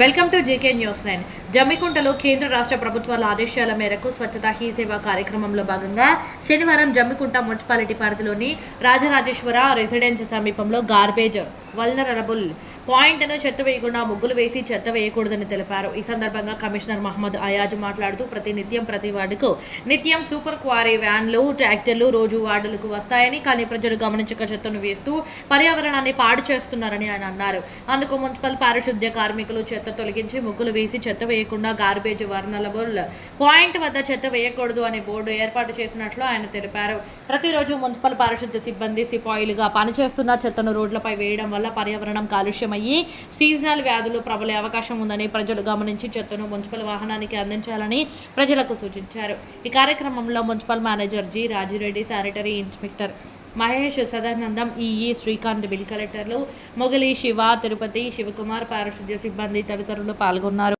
Welcome to GK news nine. జమ్మికుంటలో కేంద్ర రాష్ట్ర ప్రభుత్వాల ఆదేశాల మేరకు స్వచ్ఛతా హీ సేవ కార్యక్రమంలో భాగంగా శనివారం జమ్మికుంట మున్సిపాలిటీ పరిధిలోని రాజరాజేశ్వర రెసిడెన్స్ సమీపంలో గార్బేజ్ వల్నరబుల్ పాయింట్ను చెత్త వేయకుండా ముగ్గులు వేసి చెత్త వేయకూడదని తెలిపారు. ఈ సందర్భంగా కమిషనర్ మహమ్మద్ అయాజ్ మాట్లాడుతూ ప్రతి నిత్యం ప్రతి వార్డుకు నిత్యం సూపర్ క్వారీ వ్యాన్లు ట్రాక్టర్లు రోజు వార్డులకు వస్తాయని కానీ ప్రజలు గమనించక చెత్తను వేస్తూ పర్యావరణాన్ని పాడు చేస్తున్నారని ఆయన అన్నారు. అందుకు మున్సిపల్ పారిశుద్ధ్య కార్మికులు చెత్త తొలగించి ముగ్గులు వేసి చెత్త వేయకుండా గార్బేజ్ వర్నలబుల్ పాయింట్ వద్ద చెత్త వేయకూడదు అనే బోర్డు ఏర్పాటు చేసినట్లు ఆయన తెలిపారు. ప్రతిరోజు మున్సిపల్ పారిశుద్ధ్య సిబ్బంది సిపాయిలుగా పనిచేస్తున్న చెత్తను రోడ్లపై వేయడం వల్ల పర్యావరణం కాలుష్యమయ్యి సీజనల్ వ్యాధులు ప్రబలే అవకాశం ఉందని ప్రజలు గమనించి చెత్తను మున్సిపల్ వాహనానికి అందించాలని ప్రజలకు సూచించారు. ఈ కార్యక్రమంలో municipal manager G Rajireddy sanitary inspector Mahesh Sadanandam EE Srikanth bill కలెక్టర్లు మొగలి శివ తిరుపతి శివకుమార్ పారిశుద్ధ్య సిబ్బంది తదితరులు పాల్గొన్నారు.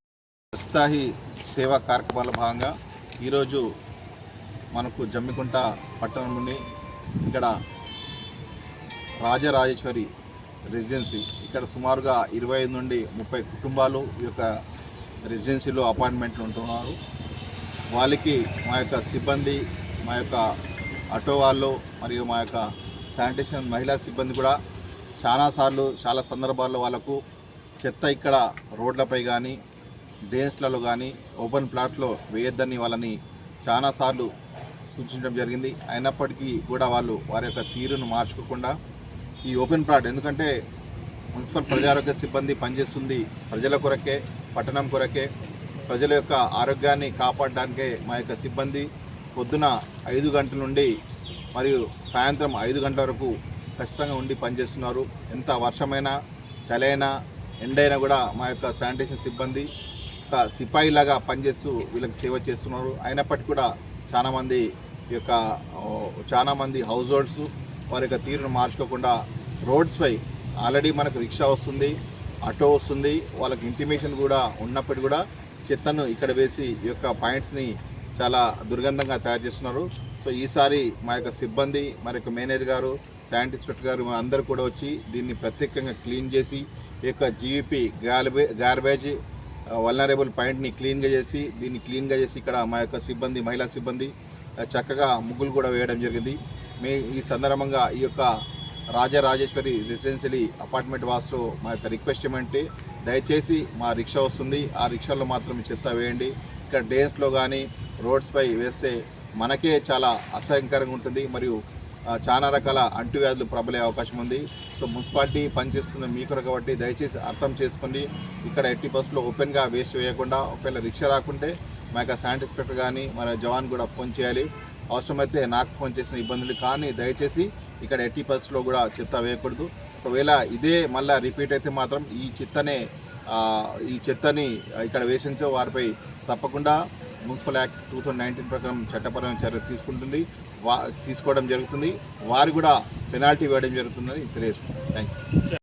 సేవా కార్యక్రమాల భాగంగా ఈరోజు మనకు జమ్మికుంట పట్టణం నుండి ఇక్కడ రాజరాజేశ్వరి రెసిడెన్సీ ఇక్కడ సుమారుగా ఇరవై ఐదు నుండి ముప్పై కుటుంబాలు ఈ యొక్క రెసిడెన్సీలో అపాయింట్మెంట్లు ఉంటున్నారు. వాళ్ళకి మా యొక్క సిబ్బంది మా యొక్క ఆటో వాళ్ళు మరియు మా యొక్క శానిటేషన్ మహిళా సిబ్బంది కూడా చాలాసార్లు చాలా సందర్భాల్లో వాళ్ళకు చెత్త ఇక్కడ రోడ్లపై కానీ డ్రైన్స్లలో కానీ ఓపెన్ ప్లాట్లో వేయొద్దని వాళ్ళని చాలాసార్లు సూచించడం జరిగింది. అయినప్పటికీ కూడా వాళ్ళు వారి యొక్క తీరును మార్చుకోకుండా ఈ ఓపెన్ ప్లాట్ ఎందుకంటే మున్సిపల్ ప్రజారోగ్య సిబ్బంది పనిచేస్తుంది ప్రజల కొరకే పట్టణం కొరకే ప్రజల యొక్క ఆరోగ్యాన్ని కాపాడడానికే మా యొక్క సిబ్బంది పొద్దున ఐదు గంటల నుండి మరియు సాయంత్రం ఐదు గంటల వరకు ఖచ్చితంగా ఉండి పనిచేస్తున్నారు. ఎంత వర్షమైనా చలైనా ఎండైనా కూడా మా యొక్క శానిటేషన్ సిబ్బంది ఒక సిపాయిలాగా పనిచేస్తూ వీళ్ళకి సేవ చేస్తున్నారు. అయినప్పటికీ కూడా చాలామంది ఈ యొక్క చాలామంది హౌస్ హోల్డ్స్ వారి యొక్క తీరును మార్చుకోకుండా రోడ్స్పై ఆల్రెడీ మనకు రిక్షా వస్తుంది ఆటో వస్తుంది వాళ్ళకి ఇంటిమేషన్ కూడా ఉన్నప్పటికీ కూడా చెత్తను ఇక్కడ వేసి ఈ యొక్క పాయింట్స్ని చాలా దుర్గంధంగా తయారు చేస్తున్నారు. సో ఈసారి మా యొక్క సిబ్బంది మరి యొక్క మేనేజర్ గారు శానిటరీ ఇన్స్పెక్టర్ గారు మా అందరూ కూడా వచ్చి దీన్ని ప్రత్యేకంగా క్లీన్ చేసి ఈ యొక్క జీవీపీ గార్బే గార్బేజ్ వల్నరేబుల్ పాయింట్ని క్లీన్గా చేసి దీన్ని క్లీన్గా చేసి ఇక్కడ మా యొక్క సిబ్బంది మహిళా సిబ్బంది చక్కగా ముగ్గులు కూడా వేయడం జరిగింది. మే ఈ సందర్భంగా ఈ యొక్క రాజరాజేశ్వరి రెసిడెన్షియలీ అపార్ట్మెంట్ వాసులు మా యొక్క రిక్వెస్ట్ ఏమంటే దయచేసి మా రిక్షా వస్తుంది ఆ రిక్షాలో మాత్రం చెత్త వేయండి. ఇక్కడ డేన్స్లో కానీ రోడ్స్పై వేస్తే మనకే చాలా అసహ్యకరంగా ఉంటుంది మరియు చాలా రకాల అంటువ్యాధులు ప్రబలే అవకాశం ఉంది. సో మున్సిపాలిటీ పనిచేస్తున్న మీ కొరకు కాబట్టి దయచేసి అర్థం చేసుకోండి. ఇక్కడ ఎట్టి బస్సులో ఓపెన్గా వేస్ట్ వేయకుండా ఒకవేళ రిక్షా రాకుంటే మా యొక్క శానిటరీ ఇన్స్పెక్టర్ కానీ మన జవాన్ కూడా ఫోన్ చేయాలి. అవసరమైతే నాకు ఫోన్ చేసిన ఇబ్బందులు కానీ దయచేసి ఇక్కడ ఎట్టి బస్సులో కూడా చెత్త వేయకూడదు. ఒకవేళ ఇదే మళ్ళీ రిపీట్ అయితే మాత్రం ఈ చెత్తనే ఆ, ఈ చెత్తని ఇక్కడ వేసించో వారిపై తప్పకుండా municipal act two thousand nineteen ప్రకారం చట్టపరమైన చర్య తీసుకుంటుంది. వా తీసుకోవడం జరుగుతుంది. వారు కూడా పెనాల్టీ వేయడం జరుగుతుందని తెలియజేసుకుంటాం థ్యాంక్ యూ.